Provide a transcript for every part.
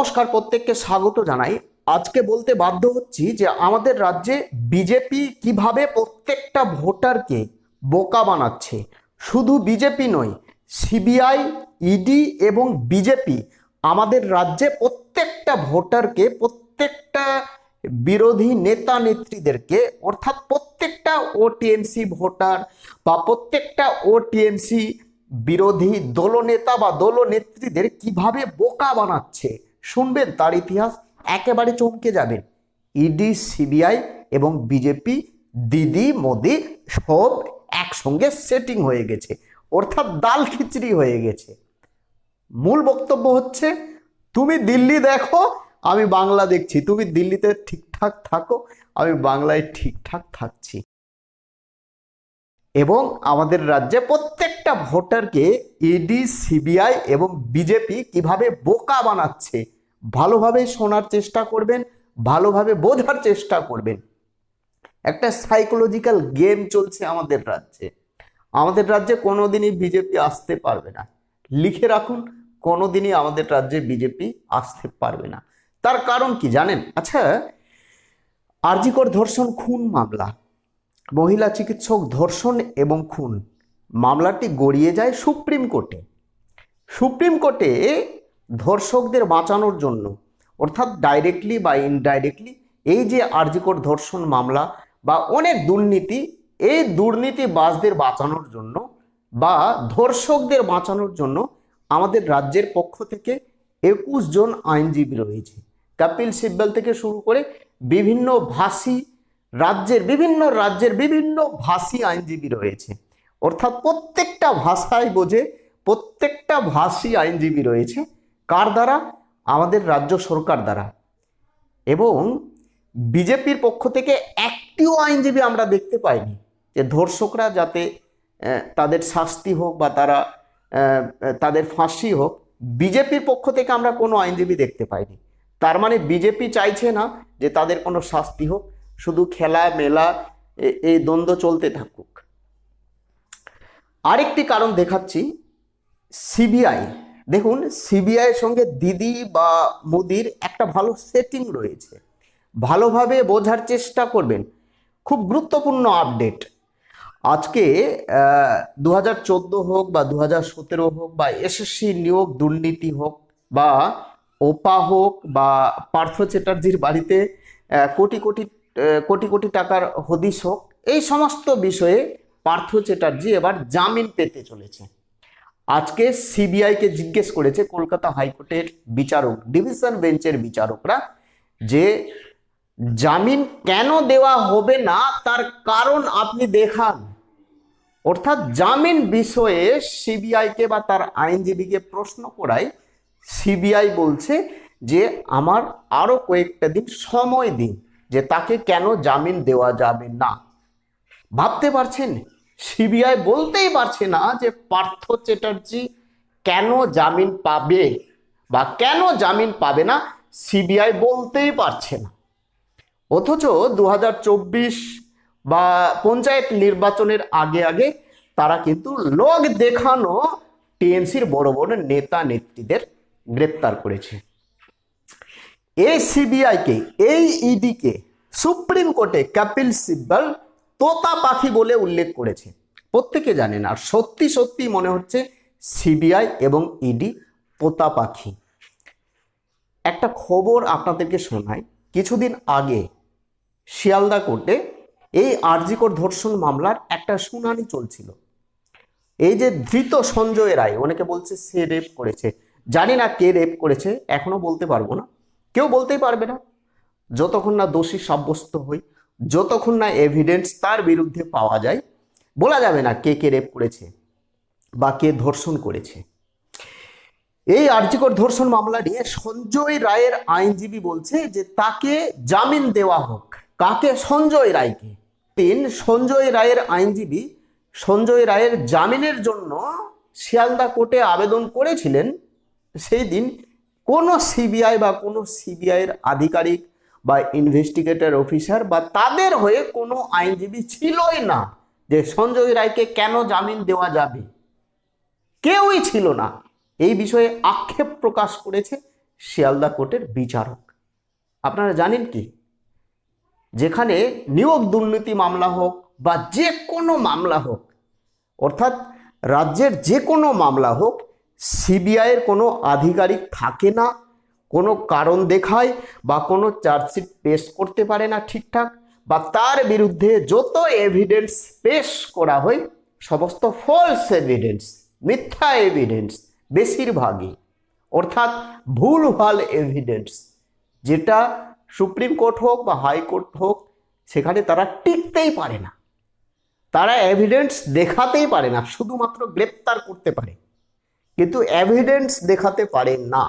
নমস্কার প্রত্যেককে স্বাগত জানাই। আজকে বলতে বাধ্য হচ্ছি যে আমাদের রাজ্যে বিজেপি কীভাবে প্রত্যেকটা ভোটারকে বোকা বানাচ্ছে, শুধু বিজেপি নয়, সিবিআই, ইডি এবং বিজেপি আমাদের রাজ্যে প্রত্যেকটা ভোটারকে, প্রত্যেকটা বিরোধী নেতা নেত্রীদেরকে, অর্থাৎ প্রত্যেকটা ওটিএমসি ভোটার বা প্রত্যেকটা ওটিএমসি বিরোধী দলনেতা বা দলনেত্রীদের কীভাবে বোকা বানাচ্ছে শুনবেন, তার ইতিহাস একেবারে চমকে যাবেন ইডি, সিবিআই এবং বিজেপি, দিদি, মোদি সব একসঙ্গে সেটিং হয়ে গেছে, অর্থাৎ দাল খিচড়ি হয়ে গেছে। মূল বক্তব্য হচ্ছে, তুমি দিল্লি দেখো, আমি বাংলা দেখছি। তুমি দিল্লিতে ঠিকঠাক থাকো, আমি বাংলায় ঠিকঠাক থাকছি। এবং আমাদের রাজ্যে প্রত্যেকটা ভোটারকে ইডি সিবিআই এবং বিজেপি কীভাবে বোকা বানাচ্ছে? ভালোভাবে শোনার চেষ্টা করবেন, ভালোভাবে বোঝার চেষ্টা করবেন। একটা সাইকোলজিক্যাল গেম চলছে আমাদের রাজ্যে। আমাদের রাজ্যে কোনোদিনই বিজেপি আসতে পারবে না। লিখে রাখুন, কোনোদিনই আমাদের রাজ্যে বিজেপি আসতে পারবে না। তার কারণ কি জানেন? আচ্ছা আরজিকর ধর্ষণ খুন মামলা, মহিলা চিকিৎসক ধর্ষণ এবং খুন। মামলাটি গড়িয়ে যায় সুপ্রিম কোর্টে। সুপ্রিম কোর্টে ধর্ষকদের বাঁচানোর জন্য, অর্থাৎ ডাইরেক্টলি বা ইনডাইরেক্টলি এই যে আরজিকর ধর্ষণ মামলা বা অনেক দুর্নীতি, এই দুর্নীতিবাজদের বাঁচানোর জন্য বা ধর্ষকদের বাঁচানোর জন্য আমাদের রাজ্যের পক্ষ থেকে একুশ জন আইনজীবী রয়েছে। কপিল সিব্বল থেকে শুরু করে বিভিন্ন ভাষী রাজ্যের, বিভিন্ন রাজ্যের বিভিন্ন ভাষী আইনজীবী রয়েছে। অর্থাৎ প্রত্যেকটা ভাষায় বোঝে, প্রত্যেকটা ভাষী আইনজীবী রয়েছে। কার দ্বারা? আমাদের রাজ্য সরকার দ্বারা। এবং বিজেপির পক্ষ থেকে একটিও আইনজীবী আমরা দেখতে পাইনি যে ধর্ষকরা যাতে তাদের শাস্তি হোক বা তারা তাদের ফাঁসি হোক, বিজেপির পক্ষ থেকে আমরা কোনো আইনজীবী দেখতে পাইনি। তার মানে বিজেপি চাইছে না যে তাদের কোনো শাস্তি হোক, শুধু খেলা, মেলা এই দ্বন্দ্ব চলতে থাকুক। আরেকটি কারণ দেখাচ্ছি সিবিআই দেখুন সিবিআইয়ের সঙ্গে দিদি বা মোদির একটা ভালো সেটিং রয়েছে। ভালোভাবে বোঝার চেষ্টা করবেন। খুব গুরুত্বপূর্ণ আপডেট আজকে দু হাজার চোদ্দ হোক বা দু হাজার সতেরো হোক বা এসএসসি নিয়োগ দুর্নীতি হোক বা ওপা হোক বা পার্থ চ্যাটার্জির বাড়িতে কোটি কোটি কোটি কোটি টাকার হদিশ হোক, এই সমস্ত বিষয়ে পার্থ চ্যাটার্জি এবার জামিন পেতে চলেছে। আজকে সিবিআইকে জিজ্ঞেস করেছে কলকাতা হাইকোর্টের বিচারক, ডিভিশন বেঞ্চের বিচারকরা, যে জামিন কেন দেওয়া হবে না, তার কারণ আপনি দেখান। অর্থাৎ জামিন বিষয়ে সিবিআইকে বা তার আইনজীবীকে প্রশ্ন করায় সিবিআই বলছে যে, আমার আরও কয়েকটা দিন সময় দিন যে তাকে কেন জামিন দেওয়া যাবে না। ভাবতে পারছেন? সিবিআই বলতেই পারছে না যে পার্থ চ্যাটার্জি কেন জামিন পাবে বা কেন জামিন পাবে না, সিবিআই বলতেই পারছে না। অথচ দু হাজার চব্বিশ বা পঞ্চায়েত নির্বাচনের আগে আগে তারা কিন্তু লোক দেখানো টিএমসির বড় বড় নেতা নেত্রীদের গ্রেপ্তার করেছে। এই সিবিআইকে, এই ইডিকে সুপ্রিম কোর্টে কপিল সিব্বল তোতা পাখি বলে উল্লেখ করেছে। প্রত্যেকে জানেন, আর সত্যি সত্যি মনে হচ্ছে সিবিআই এবং ইডি তোতা পাখি একটা খবর আপনাদেরকে শোনায় কিছুদিন আগে শিয়ালদা কোর্টে এই আরজিকর ধর্ষণ মামলার একটা শুনানি চলছিল। এই যে ধৃত সঞ্জয় রায়, অনেকে বলছে সে রেপ করেছে। জানি না কে রেপ করেছে, এখনও বলতে পারব না। কেউ বলতেই পারবে না। যতক্ষণ না দোষী সাব্যস্ত হই যতক্ষণ না এভিডেন্স তার বিরুদ্ধে পাওয়া যায়, বলা যাবে না কে কে রেপ করেছে বা কে ধর্ষণ করেছে। এই আর্যিকর ধর্ষণ মামলা নিয়ে সঞ্জয় রায়ের আইনজীবী বলছে যে তাকে জামিন দেওয়া হোক। কাকে? সঞ্জয় রায়কে। তিন, সঞ্জয় রায়ের আইনজীবী সঞ্জয় রায়ের জামিনের জন্য শিয়ালদা কোর্টে আবেদন করেছিলেন। সেই দিন কোনো সিবিআই বা কোনো সিবিআইয়ের আধিকারিক বা ইনভেস্টিগেটর অফিসার বা তাদের হয়ে কোনো আইনজীবী ছিলই না যে সঞ্জয় রায়কে কেন জামিন দেওয়া যাবে। কেউই ছিল না। এই বিষয়ে আক্ষেপ প্রকাশ করেছে শিয়ালদা কোর্টের বিচারক। আপনারা জানেন কি? যেখানে নিয়োগ দুর্নীতি মামলা হোক বা যে কোনো মামলা হোক, অর্থাৎ রাজ্যের যে কোনো মামলা হোক, সিবিআইয়ের কোনো আধিকারিক থাকে না কোনো কারণ দেখায় বা কোনো চার্জশিট পেশ করতে পারে না ঠিকঠাক বা তার বিরুদ্ধে যত এভিডেন্স পেশ করা হয়, সমস্ত ফলস এভিডেন্স মিথ্যা এভিডেন্স বেশিরভাগই। অর্থাৎ ভুলভাল এভিডেন্স যেটা সুপ্রিম কোর্ট হোক বা হাইকোর্ট হোক, সেখানে তারা টিকতেই পারে না। তারা এভিডেন্স দেখাতেই পারে না, শুধুমাত্র গ্রেপ্তার করতে পারে। কিন্তু এভিডেন্স দেখাতে পারে না।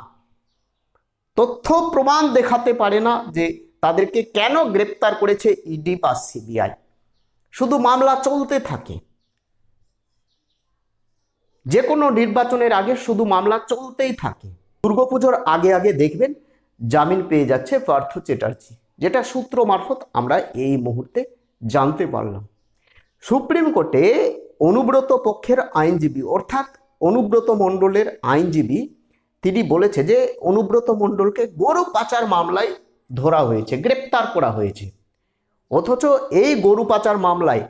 তথ্য প্রমাণ দেখাতে পারে না যে তাদেরকে কেন গ্রেপ্তার করেছে ইডি বা সিবিআই শুধু মামলা চলতে থাকে। যে কোনো নির্বাচনের আগে শুধু মামলা চলতেই থাকে। দুর্গাপুজোর আগে আগে দেখবেন জামিন পেয়ে যাচ্ছে পার্থ চ্যাটার্জি, যেটা সূত্র মারফত আমরা এই মুহূর্তে জানতে পারলাম। সুপ্রিম কোর্টে অনুব্রত পক্ষের আইনজীবী, অর্থাৎ অনুব্রত মণ্ডলের আইনজীবী তিনি বলেছে যে অনুব্রত মণ্ডলকে গরু পাচার মামলায় ধরা হয়েছে, গ্রেপ্তার করা হয়েছে। অথচ এই গরু পাচার মামলায়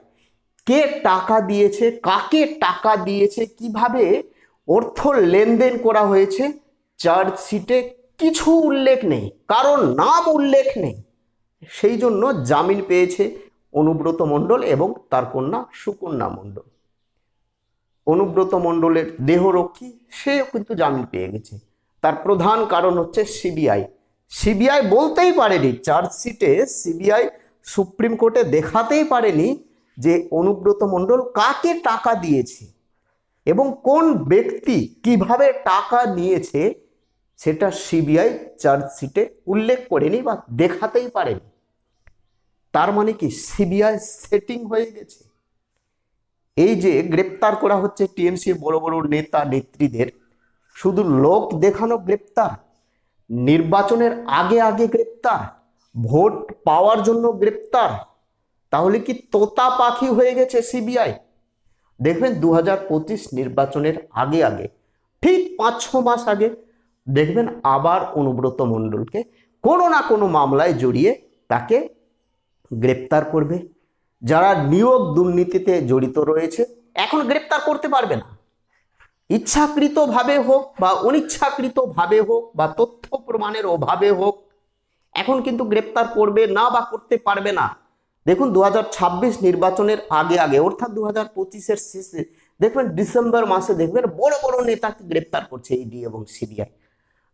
কে টাকা দিয়েছে, কাকে টাকা দিয়েছে, কীভাবে অর্থ লেনদেন করা হয়েছে, চার্জশিটে কিছু উল্লেখ নেই কারণ নাম উল্লেখ নেই। সেই জন্য জামিন পেয়েছে অনুব্রত মণ্ডল এবং তার কন্যা সুকন্যা মণ্ডল। অনুব্রত মণ্ডলের দেহরক্ষী, সেও কিন্তু জামিন পেয়ে গেছে। তার প্রধান কারণ হচ্ছে সিবিআই। সিবিআই বলতেই পারেনি চার্জশিটে সিবিআই সুপ্রিম কোর্টে দেখাতেই পারেনি যে অনুব্রত মণ্ডল কাকে টাকা দিয়েছে এবং কোন ব্যক্তি কীভাবে টাকা নিয়েছে সেটা সিবিআই চার্জশিটে উল্লেখ করেনি বা দেখাতেই পারেনি। তার মানে কি সিবিআই সেটিং হয়ে গেছে? এই যে গ্রেপ্তার করা হচ্ছে টিএমসির বড় বড় নেতা নেত্রীদের, শুধু লোক দেখানো গ্রেপ্তার, নির্বাচনের আগে আগে গ্রেপ্তার, ভোট পাওয়ার জন্য গ্রেপ্তার, তাহলে কি তোতা পাখি হয়ে গেছে সিবিআই? দেখবেন দু হাজার পঁচিশ নির্বাচনের আগে আগে, ঠিক পাঁচ ছ মাস আগে, দেখবেন আবার অনুব্রত মণ্ডলকে কোনো না কোনো মামলায় জড়িয়ে তাকে গ্রেপ্তার করবে। যারা নিয়োগ দুর্নীতিতে জড়িত রয়েছে, এখন গ্রেপ্তার করতে পারবে না। ইচ্ছাকৃতভাবে হোক বা অনিচ্ছাকৃতভাবে হোক বা তথ্য প্রমাণের অভাবে হোক, এখন কিন্তু গ্রেপ্তার করবে না বা করতে পারবে না। দেখুন, দু হাজার ছাব্বিশ নির্বাচনের আগে আগে, অর্থাৎ দু হাজার পঁচিশের শেষে, দেখবেন ডিসেম্বর মাসে দেখবেন বড় বড় নেতাকে গ্রেপ্তার করছে ইডি এবং সিবিআই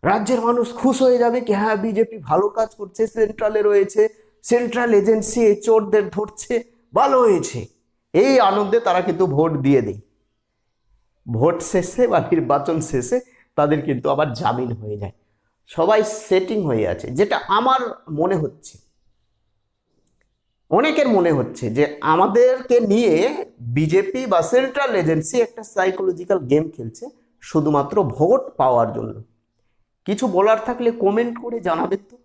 রাজ্যের মানুষ খুশ হয়ে যাবে কি হ্যাঁ বিজেপি ভালো কাজ করছে সেন্ট্রালে রয়েছে সেন্ট্রাল এজেন্সি চোরদের ধরছে। ভালো হয়েছে। এই আনন্দে তারা কিন্তু ভোট দিয়ে দেয়। ভোট শেষে বা নির্বাচন শেষে তাদের কিন্তু আবার জামিন হয়ে যায়। সবাই সেটিং হয়ে আছে, যেটা আমার মনে হচ্ছে। অনেকের মনে হচ্ছে যে আমাদেরকে নিয়ে বিজেপি বা সেন্ট্রাল এজেন্সি একটা সাইকোলজিক্যাল গেম খেলছে, শুধুমাত্র ভোট পাওয়ার জন্য। কিছু বলার থাকলে কমেন্ট করে জানাবেন তো।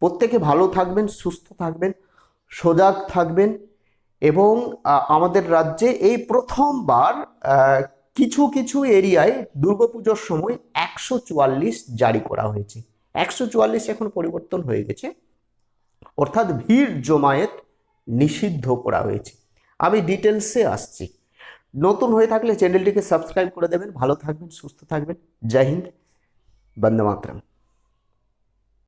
প্রত্যেকে ভালো থাকবেন, সুস্থ থাকবেন। সজাগ থাকবেন এবং আমাদের রাজ্যে এই প্রথমবার কিছু কিছু এরিয়ায় দুর্গাপুজোর সময় একশো চুয়াল্লিশ জারি করা হয়েছে। একশো চুয়াল্লিশ এখন পরিবর্তন হয়ে গেছে। অর্থাৎ ভিড় জমায়েত নিষিদ্ধ করা হয়েছে। আমি ডিটেলসে আসছি। নতুন হয়ে থাকলে চ্যানেলটিকে সাবস্ক্রাইব করে দেবেন। ভালো থাকবেন, সুস্থ থাকবেন। জয় হিন্দ, বন্দে মাতরম।